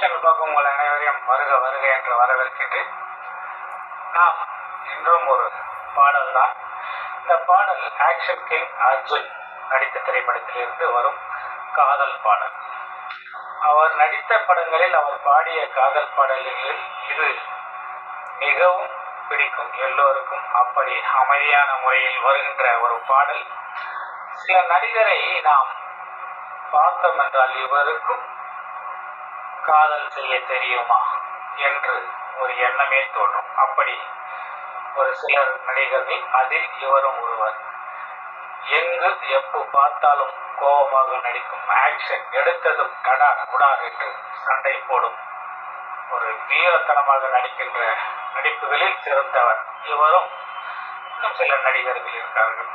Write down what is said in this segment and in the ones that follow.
Channel பார்க்கும் உங்கள் அனைவரையும் வருக வருக என்று வரவேற்கிட்டு நாம் இன்றும் ஒரு பாடல் தான். இந்த பாடல் ஆக்ஷன் கிங் அர்ஜுன் நடித்த திரைப்படத்திலிருந்து வரும் காதல் பாடல். அவர் நடித்த படங்களில் அவர் பாடிய காதல் பாடல்களில் இது மிகவும் பிடிக்கும். எல்லோருக்கும் அப்படி அமைதியான முறையில் வருகின்ற ஒரு பாடல். சில நடிகரை நாம் பார்த்தோம் என்றால் இவருக்கும் காதல் செய்ய தெரியுமா என்று ஒரு எண்ணமே தோன்றும். அப்படி ஒரு சிலர் நடிகர்கள் அதில் இவரும் ஒருவர். எங்கு எப்போ பார்த்தாலும் கோபமாக நடிக்கும் ஆக்ஷன் எடுத்ததும் கடா குடா என்று சண்டை போடும். ஒரு வீரத்தனமாக நடிக்கின்ற நடிப்புகளில் சிறந்தவர் இவரும் இன்னும் சில நடிகர்கள் இருக்கார்கள்.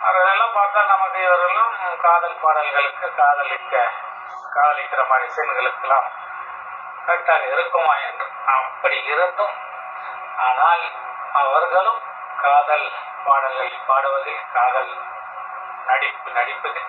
அவர்களெல்லாம் பார்த்தா நமக்கு இவர்களும் காதல் பாடல்களுக்கு காதலிக்க காதலிக்கிற மனுஷன்களுக்கெல்லாம் கரெக்டாக இருக்குமா என்று. அப்படி இருந்தும் ஆனால் அவர்களும் காதல் பாடல்கள் பாடுவதில் காதல் நடிப்பு நடிப்பதில்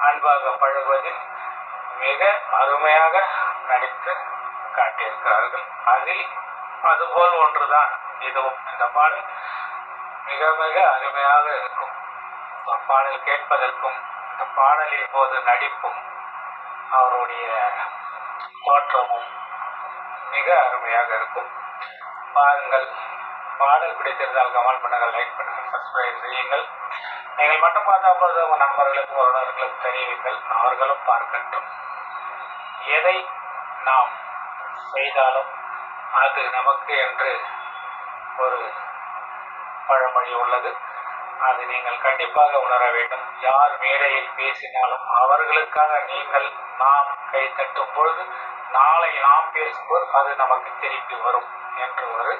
அன்பாக பழகுவதில் மிக அருமையாக நடித்து காட்டியிருக்கிறார்கள். அதில் அதுபோல் ஒன்றுதான். இதுவும் இந்த பாடல் மிக மிக அருமையாக இருக்கும். பாடல் கேட்பதற்கும் இந்த பாடலின் போது நடிப்பும் அவருடைய தோற்றமும் மிக அருமையாக இருக்கும். பாருங்கள் பாடல் பிடித்திருந்தால் கமெண்ட் பண்ணுங்கள் லைக் பண்ணுங்கள் சப்ஸ்கிரைப் செய்யுங்கள். நீங்கள் மட்டும் பார்த்தா போது உங்கள் நண்பர்களுக்கும் உறவினர்களுக்கும் தெரிவிங்கள் அவர்களும் பார்க்கட்டும். எதை நாம் செய்தாலும் அது நமக்கு என்று ஒரு பழமொழி உள்ளது. அது நீங்கள் கண்டிப்பாக உணர வேண்டும். யார் மேடையில் பேசினாலும் அவர்களுக்காக நீங்கள் நாம் கை தட்டும் பொழுது நாளை நாம் பேசும்போது அது நமக்கு திருப்பி வரும் என்று ஒரு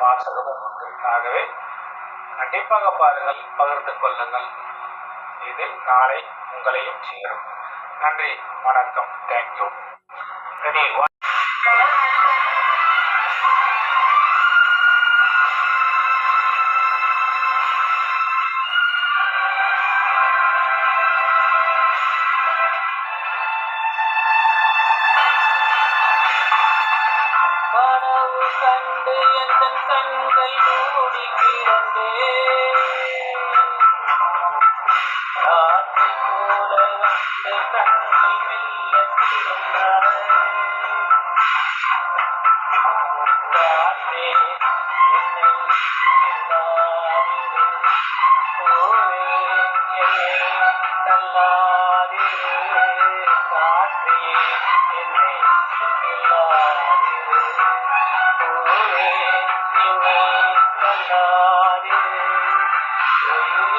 வாசகமும் உண்டு ஆகவே கண்டிப்பாக பாருங்கள் பகிர்ந்து கொள்ளுங்கள். இது நாளை உங்களையும் சேரும். நன்றி வணக்கம். தேங்க்யூ கண்டு எந்தன் கண்கள் மூடி கிடந்தே